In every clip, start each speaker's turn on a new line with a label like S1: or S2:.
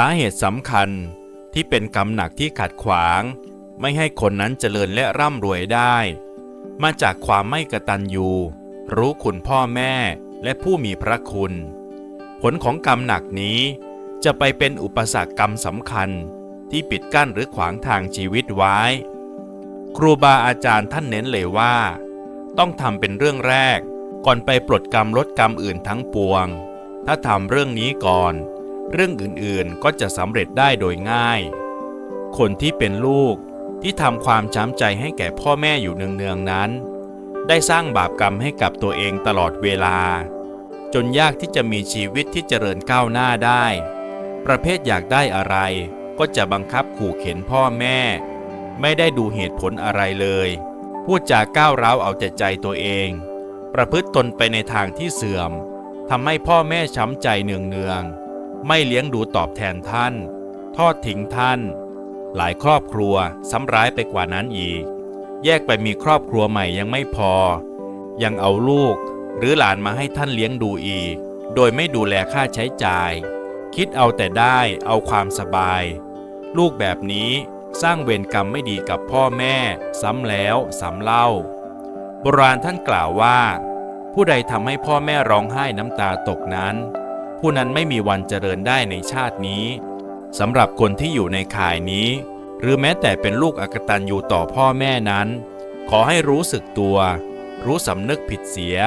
S1: สาเหตุสำคัญที่เป็นกรรมหนักที่ขัดขวาง ไม่ให้คนนั้นเจริญและร่ำรวยได้ มาจากความไม่กระตัญญูรู้คุณพ่อแม่และผู้มีพระคุณ ผลของกรรมหนักนี้จะไปเป็นอุปสรรคกรรมสำคัญที่ปิดกั้นหรือขวางทางชีวิตไว้ ครูบาอาจารย์ท่านเน้นเลยว่า ต้องทำเป็นเรื่องแรก ก่อนไปปลดกรรมลดกรรมอื่นทั้งปวง ถ้าทำเรื่องนี้ก่อน เรื่องอื่นๆก็จะสำเร็จได้โดยง่าย คนที่เป็นลูกที่ทำความช้ำใจให้แก่พ่อแม่อยู่เนืองๆนั้น ได้สร้างบาปกรรมให้กับตัวเองตลอดเวลา จนยากที่จะมีชีวิตที่เจริญก้าวหน้าได้ ประเภทอยากได้อะไรก็จะบังคับขู่เข็นพ่อแม่ ไม่ได้ดูเหตุผลอะไรเลย พูดจาก้าวร้าวเอาแต่ใจตัวเอง ประพฤติตนไปในทางที่เสื่อมทำให้พ่อแม่ช้ำใจเนืองๆ ไม่เลี้ยงดูตอบแทนท่าน ทอดทิ้งท่าน หลายครอบครัวซ้ำร้ายไปกว่านั้นอีก แยกไปมีครอบครัวใหม่ยังไม่พอ ยังเอาลูกหรือหลานมาให้ท่านเลี้ยงดูอีก โดยไม่ดูแลค่าใช้จ่าย คิดเอาแต่ได้เอาความสบาย ลูกแบบนี้สร้างเวรกรรมไม่ดีกับพ่อแม่ ซ้ำแล้วซ้ำเล่า โบราณท่านกล่าวว่า ผู้ใดทำให้พ่อแม่ร้องไห้น้ำตาตกนั้น ผู้นั้นไม่มีวันเจริญได้ในชาตินี้สำหรับคนที่อยู่ในข่ายนี้ หรือแม้แต่เป็นลูกอกตันอยู่ต่อพ่อแม่นั้น ขอให้รู้สึกตัว รู้สำนึกผิดเสีย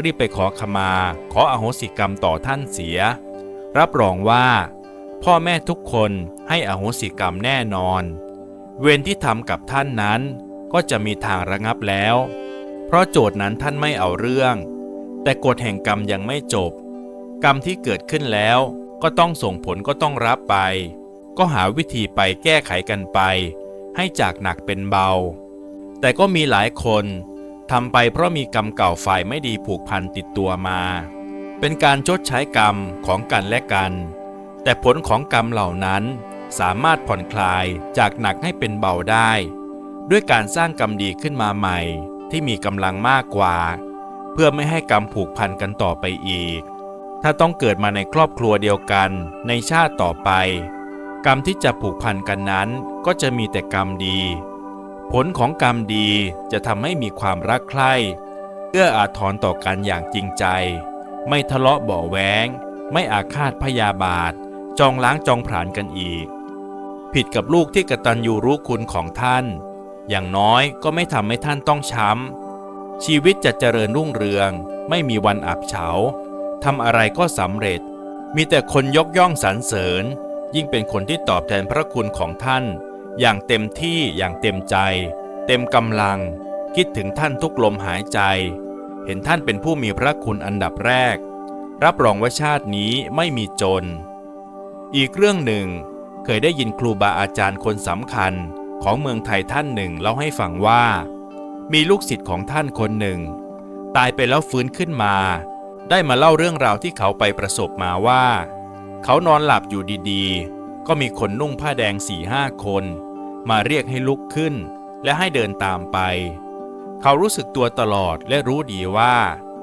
S1: รีบไปขอขมา ขออโหสิกรรมต่อท่านเสีย รับรองว่า พ่อแม่ทุกคนให้อโหสิกรรมแน่นอน เวรที่ทำกับท่านนั้น ก็จะมีทางระงับแล้ว เพราะโจทย์นั้นท่านไม่เอาเรื่อง แต่กฎแห่งกรรมยังไม่จบ กรรมที่เกิดขึ้นแล้ว ก็ต้องส่งผลก็ต้องรับไป ก็หาวิธีไปแก้ไขกันไป ให้จากหนักเป็นเบา แต่ก็มีหลายคนทำไปเพราะมีกรรมเก่าฝ่ายไม่ดีผูกพันติดตัวมา เป็นการชดใช้กรรมของกันและกัน แต่ผลของกรรมเหล่านั้นสามารถผ่อนคลายจากหนักให้เป็นเบาได้ ด้วยการสร้างกรรมดีขึ้นมาใหม่ที่มีกำลังมากกว่า เพื่อไม่ให้กรรมผูกพันกันต่อไปอีก ถ้าต้องเกิดมาในครอบครัวเดียวกันในชาติต่อไป กรรมที่จะผูกพันกันนั้นก็จะมีแต่กรรมดี ผลของกรรมดีจะทำให้มีความรักใคร่เอื้ออาทรต่อกันอย่างจริงใจ ไม่ทะเลาะเบาแว้งไม่อาฆาตพยาบาท จองล้างจองผลาญกันอีก ผิดกับลูกที่กตัญญูรู้คุณของท่าน อย่างน้อยก็ไม่ทำให้ท่านต้องช้ำชีวิตจะเจริญรุ่งเรือง ไม่มีวันอับเฉา ทำอะไรก็สำเร็จ มีแต่คนยกย่องสรรเสริญ ยิ่งเป็นคนที่ตอบแทนพระคุณของท่าน อย่างเต็มที่อย่างเต็มใจ เต็มกำลัง คิดถึงท่านทุกลมหายใจ เห็นท่านเป็นผู้มีพระคุณอันดับแรก รับรองว่าชาตินี้ไม่มีจน อีกเรื่องหนึ่ง เคยได้ยินครูบาอาจารย์คนสำคัญของเมืองไทยท่านหนึ่งเล่าให้ฟังว่า มีลูกศิษย์ของท่านคนหนึ่ง ตายไปแล้วฟื้นขึ้นมา ได้มาเล่าเรื่องราวที่เขาไปประสบมาว่า เขานอนหลับอยู่ดีๆ ก็มีคนนุ่งผ้าแดงสี่ห้าคน มาเรียกให้ลุกขึ้น และให้เดินตามไป เขารู้สึกตัวตลอดและรู้ดีว่า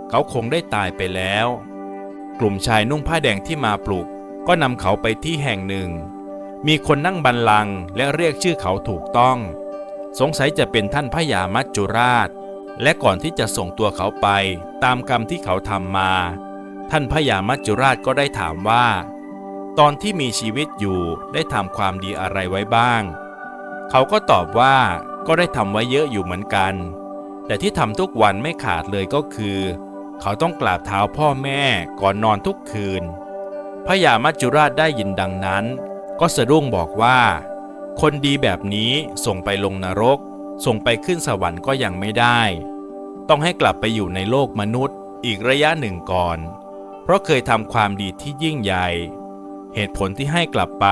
S1: เขาคงได้ตายไปแล้ว กลุ่มชายนุ่งผ้าแดงที่มาปลุก ก็นำเขาไปที่แห่งหนึ่ง มีคนนั่งบันลังและเรียกชื่อเขาถูกต้อง สงสัยจะเป็นท่านพญามัจจุราช และก่อนที่จะส่งตัวเขาไปตามกรรมที่เขาทำมา ท่านพญามัจจุราชก็ได้ถามว่า ตอนที่มีชีวิตอยู่ได้ทำความดีอะไรไว้บ้าง เขาก็ตอบว่าก็ได้ทำไว้เยอะอยู่เหมือนกัน แต่ที่ทำทุกวันไม่ขาดเลยก็คือ เขาต้องกราบเท้าพ่อแม่ก่อนนอนทุกคืนพญามัจจุราชได้ยินดังนั้น ก็สะดุ้งบอกว่า คนดีแบบนี้ส่งไปลงนรก ส่งไปขึ้นสวรรค์ก็ยังไม่ได้ ต้องให้กลับไปอยู่ในโลกมนุษย์อีกระยะหนึ่งก่อน เพราะเคยทำความดีที่ยิ่งใหญ่ เหตุผลที่ให้กลับไป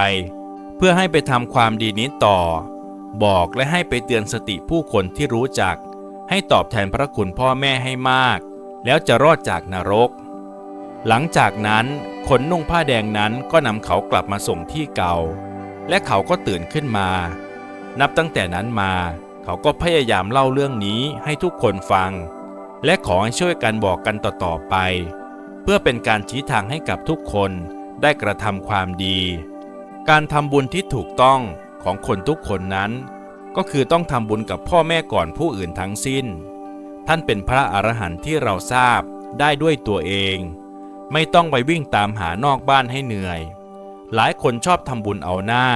S1: เพื่อให้ไปทำความดีนี้ต่อ บอกและให้ไปเตือนสติผู้คนที่รู้จัก ให้ตอบแทนพระคุณพ่อแม่ให้มาก แล้วจะรอดจากนรก หลังจากนั้นคนนุ่งผ้าแดงนั้นก็นำเขากลับมาส่งที่เก่า และเขาก็ตื่นขึ้นมา นับตั้งแต่นั้นมา เขาก็พยายามเล่าเรื่องนี้ให้ทุกคนฟัง และขอให้ช่วยกันบอกกันต่อๆไป เพื่อเป็นการชี้ทางให้กับทุกคนได้กระทำความดี การทำบุญที่ถูกต้องของคนทุกคนนั้น ก็คือต้องทำบุญกับพ่อแม่ก่อนผู้อื่นทั้งสิ้น ท่านเป็นพระอรหันต์ที่เราทราบได้ด้วยตัวเอง ไม่ต้องไปวิ่งตามหานอกบ้านให้เหนื่อย หลายคนชอบทำบุญเอาหน้า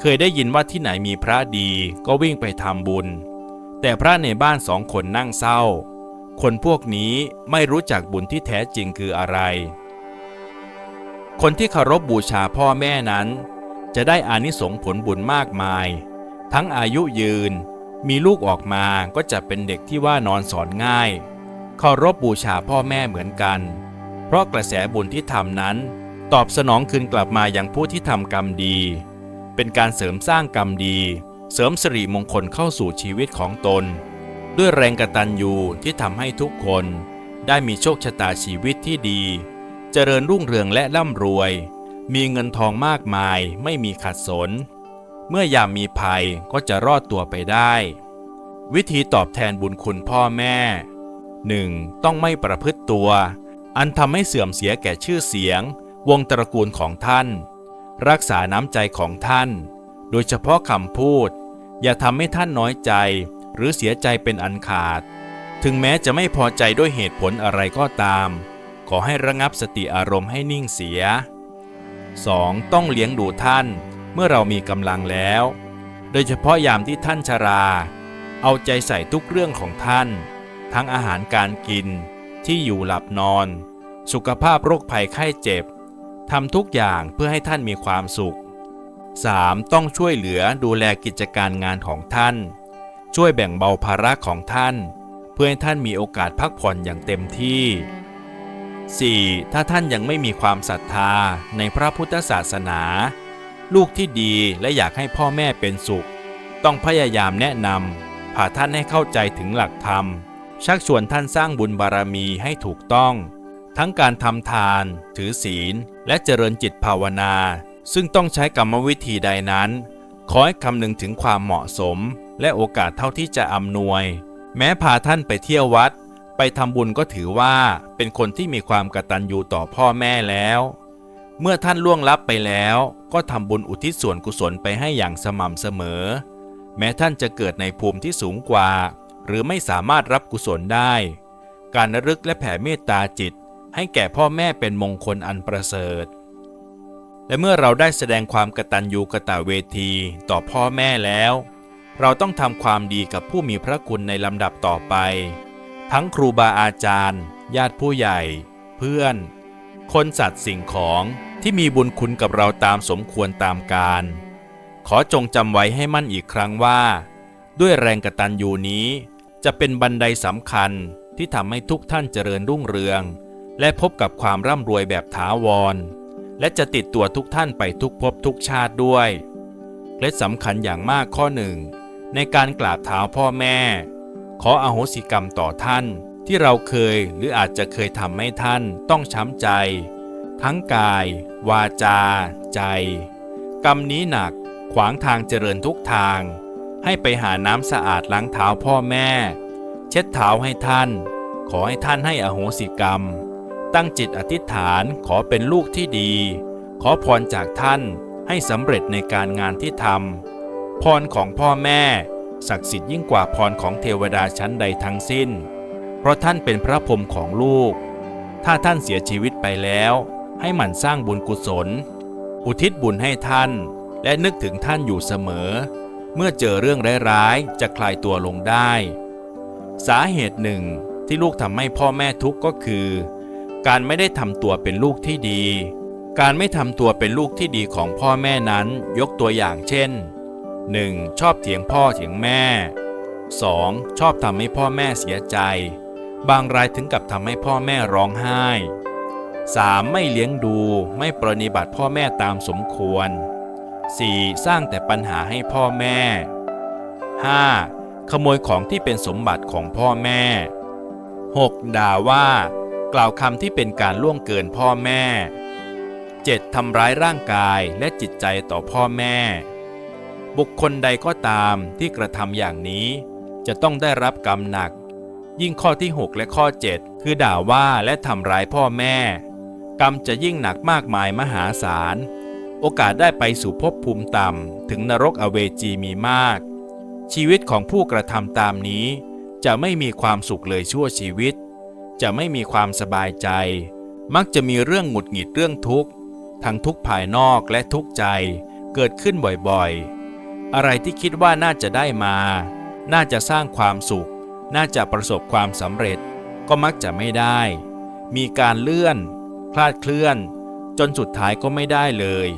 S1: เคยได้ยินว่าที่ไหนมีพระดีก็วิ่งไปทำบุญ แต่พระในบ้านสองคนนั่งเศร้า คนพวกนี้ไม่รู้จักบุญที่แท้จริงคืออะไร คนที่เคารพบูชาพ่อแม่นั้น จะได้อานิสงส์ผลบุญมากมาย ทั้งอายุยืน มีลูกออกมาก็จะเป็นเด็กที่ว่านอนสอนง่ายเคารพบูชาพ่อแม่เหมือนกัน เพราะกระแสบุญที่ทำนั้น ตอบสนองคืนกลับมาอย่างผู้ที่ทำกรรมดี เป็นการเสริมสร้างกรรมดี เสริมสิริมงคลเข้าสู่ชีวิตของตน ด้วยแรงกตัญญูที่ทำให้ทุกคนได้มีโชคชะตาชีวิตที่ดี เจริญรุ่งเรืองและร่ำรวย มีเงินทองมากมายไม่มีขัดสน เมื่อยามมีภัยก็จะรอดตัวไปได้ วิธีตอบแทนบุญคุณพ่อแม่ 1. ต้องไม่ประพฤติตัว อันทำให้เสื่อมเสียแก่ชื่อเสียง วงตระกูลของท่าน รักษาน้ำใจของท่าน โดยเฉพาะคำพูด อย่าทำให้ท่านน้อยใจ หรือเสียใจเป็นอันขาด ถึงแม้จะไม่พอใจด้วยเหตุผลอะไรก็ตาม ขอให้ระงับสติอารมณ์ให้นิ่งเสีย 2. ต้องเลี้ยงดูท่านเมื่อเรามีกำลังแล้ว โดยเฉพาะยามที่ท่านชรา เอาใจใส่ทุกเรื่องของท่าน ทั้งอาหารการกิน ที่อยู่หลับนอน สุขภาพโรคภัยไข้เจ็บ ทำทุกอย่างเพื่อให้ท่านมีความสุข 3. ต้องช่วยเหลือดูแลกิจการงานของท่าน ช่วยแบ่งเบาภาระของท่าน เพื่อให้ท่านมีโอกาสพักผ่อนอย่างเต็มที่ 4. ถ้าท่านยังไม่มีความศรัทธาในพระพุทธศาสนา ลูกที่ดีและอยากให้พ่อแม่เป็นสุข ต้องพยายามแนะนำพาท่านให้เข้าใจถึงหลักธรรม ชักชวนท่านสร้างบุญบารมีให้ถูกต้อง ทั้งการทำทาน ถือศีล และเจริญจิตภาวนา ซึ่งต้องใช้กรรมวิธีใดนั้น ขอให้คำนึงถึงความเหมาะสม และโอกาสเท่าที่จะอำนวย แม้พาท่านไปเที่ยววัด ไปทำบุญก็ถือว่าเป็นคนที่มีความกตัญญูต่อพ่อแม่แล้ว เมื่อท่านล่วงลับไปแล้ว ก็ทำบุญอุทิศส่วนกุศลไปให้อย่างสม่ำเสมอ แม้ท่านจะเกิดในภูมิที่สูงกว่า หรือไม่สามารถรับกุศลได้ การระลึกและแผ่เมตตาจิต ให้แก่พ่อแม่เป็นมงคลอันประเสริฐ และเมื่อเราได้แสดงความกตัญญูกตเวทีต่อพ่อแม่แล้ว เราต้องทำความดีกับผู้มีพระคุณในลำดับต่อไป ทั้งครูบาอาจารย์ ญาติผู้ใหญ่ เพื่อน คนสัตว์สิ่งของที่มีบุญคุณกับเราตามสมควรตามการ ขอจงจำไว้ให้มั่นอีกครั้งว่า ด้วยแรงกตัญญูนี้จะเป็นบันไดสำคัญที่ทำให้ทุกท่านเจริญรุ่งเรือง และพบกับความร่ำรวยแบบถาวร และจะติดตัวทุกท่านไปทุกภพทุกชาติด้วยเคล็ดสำคัญอย่างมากข้อหนึ่ง ในการกราบเท้าพ่อแม่ ขออโหสิกรรมต่อท่านที่เราเคยหรืออาจจะเคยทำให้ท่านต้องช้ำใจ ทั้งกาย วาจา ใจ กรรมนี้หนักขวางทางเจริญทุกทาง ให้ไปหาน้ำสะอาดล้างเท้าพ่อแม่ เช็ดเท้าให้ท่าน ขอให้ท่านให้อโหสิกรรม ตั้งจิตอธิษฐานขอเป็นลูกที่ดี ขอพรจากท่านให้สำเร็จในการงานที่ทำพรของพ่อแม่ ศักดิ์สิทธิ์ยิ่งกว่าพรของเทวดาชั้นใดทั้งสิ้น เพราะท่านเป็นพระพรหมของลูก ถ้าท่านเสียชีวิตไปแล้ว ให้หมั่นสร้างบุญกุศล อุทิศบุญให้ท่าน และนึกถึงท่านอยู่เสมอ เมื่อเจอเรื่องร้ายๆจะคลายตัวลงได้ สาเหตุหนึ่งที่ลูกทำให้พ่อแม่ทุกข์ก็คือ การไม่ได้ทำตัวเป็นลูกที่ดี การไม่ทำตัวเป็นลูกที่ดีของพ่อแม่นั้นยกตัวอย่างเช่น 1. ชอบเถียงพ่อเถียงแม่ 2. ชอบทำให้พ่อแม่เสียใจ บางรายถึงกับทำให้พ่อแม่ร้องไห้ 3. ไม่เลี้ยงดูไม่ปรนิบัติพ่อแม่ตามสมควร 4. สร้างแต่ปัญหาให้พ่อแม่ 5. ขโมยของที่เป็นสมบัติของพ่อแม่ 6. ด่าว่า กล่าวคำที่เป็นการล่วงเกินพ่อแม่ 7. ทำร้ายร่างกายและจิตใจต่อพ่อแม่ บุคคลใดก็ตามที่กระทำอย่างนี้ จะต้องได้รับกรรมหนัก ยิ่งข้อที่ 6 และข้อ 7 คือด่าว่าและทำร้ายพ่อแม่ กรรมจะยิ่งหนักมากมายมหาศาล โอกาสได้ไปสู่ภพภูมิต่ำถึงนรกอเวจีมีมาก ชีวิตของผู้กระทำตามนี้ จะไม่มีความสุขเลยชั่วชีวิต จะไม่มีความสบายใจ มักจะมีเรื่องหงุดหงิดเรื่องทุกข์ ทั้งทุกภายนอกและทุกใจเกิดขึ้นบ่อยๆ อะไรที่คิดว่าน่าจะได้มา น่าจะสร้างความสุข น่าจะประสบความสำเร็จ ก็มักจะไม่ได้ มีการเลื่อน คลาดเคลื่อน จนสุดท้ายก็ไม่ได้เลย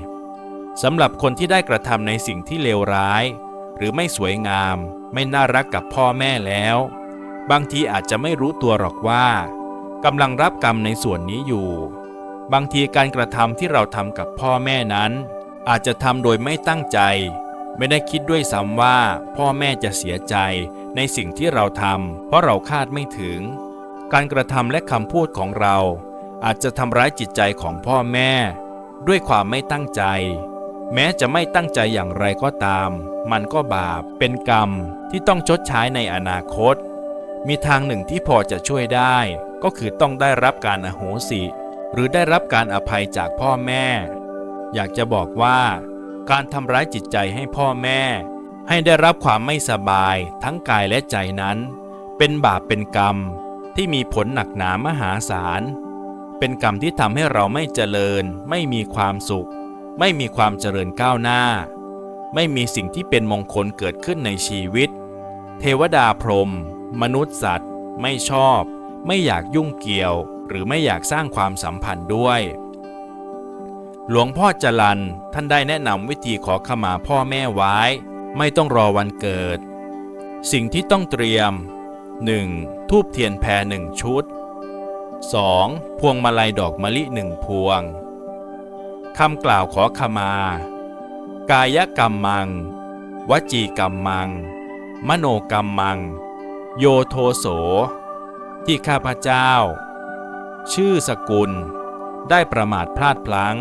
S1: สำหรับคนที่ได้กระทำในสิ่งที่เลวร้าย หรือไม่สวยงาม ไม่น่ารักกับพ่อแม่แล้ว บางทีอาจจะไม่รู้ตัวหรอกว่ากำลังรับกรรมในส่วนนี้อยู่ บางทีการกระทำที่เราทำกับพ่อแม่นั้น อาจจะทำโดยไม่ตั้งใจ ไม่ได้คิดด้วยซ้ำว่า พ่อแม่จะเสียใจในสิ่งที่เราทำเพราะเราคาดไม่ถึง การกระทำและคำพูดของเรา อาจจะทำร้ายจิตใจของพ่อแม่ ด้วยความไม่ตั้งใจ แม้จะไม่ตั้งใจอย่างไรก็ตาม มันก็บาปเป็นกรรมที่ต้องชดใช้ในอนาคต มีทางหนึ่งที่พอจะช่วยได้ ก็คือต้องได้รับการอโหสิ หรือได้รับการอภัยจากพ่อแม่ อยากจะบอกว่า การทำร้ายจิตใจให้พ่อแม่ ให้ได้รับความไม่สบายทั้งกายและใจนั้น เป็นบาปเป็นกรรมที่มีผลหนักหนามหาศาลเป็นกรรมที่ทำให้เราไม่เจริญ ไม่มีความสุข ไม่มีความเจริญก้าวหน้า ไม่มีสิ่งที่เป็นมงคลเกิดขึ้นในชีวิต เทวดาพรหม มนุษย์สัตว์ไม่ชอบ ไม่อยากยุ่งเกี่ยว หรือไม่อยากสร้างความสัมพันธ์ด้วย หลวงพ่อจรันท่านได้แนะนำวิธีขอขมาพ่อแม่ไว้ ไม่ต้องรอวันเกิด สิ่งที่ต้องเตรียม 1. ทูบเทียนแพรหนึ่งชุด 2. พวงมาลัยดอกมะลิหนึ่งพวงคำกล่าวขอขมา กายกรรมมัง วจีกรรมมัง มโนกรรมมัง โยโทโส ที่ข้าพเจ้า ชื่อสกุล ได้ประมาทพลาดพลั้ง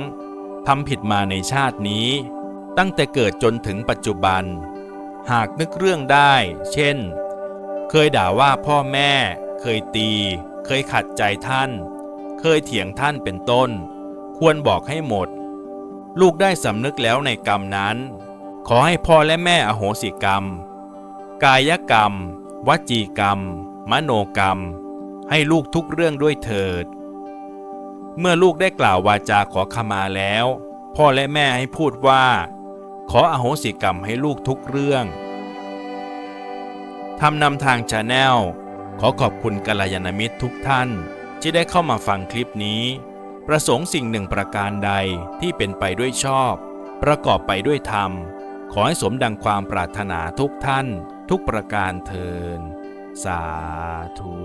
S1: ทำผิดมาในชาตินี้ ตั้งแต่เกิดจนถึงปัจจุบัน หากนึกเรื่องได้ เช่น เคยด่าว่าพ่อแม่ เคยตี เคยขัดใจท่าน เคยเถียงท่านเป็นต้น ควรบอกให้หมด ลูกได้สำนึกแล้วในกรรมนั้น ขอให้พ่อและแม่อโหสิกรรม กายกรรม วจีกรรม มโนกรรม ให้ลูกทุกเรื่องด้วยเถิด เมื่อลูกได้กล่าววาจาขอขมาแล้ว พ่อและแม่ให้พูดว่า ขออโหสิกรรมให้ลูกทุกเรื่องทำนำทางชาแนลขอขอบคุณกัลยาณมิตรทุกท่าน ที่ได้เข้ามาฟังคลิปนี้ ประสงค์สิ่งหนึ่งประการใดที่เป็นไปด้วยชอบ ประกอบไปด้วยธรรม ขอให้สมดังความปรารถนาทุกท่าน ทุกประการเทิน สาธุ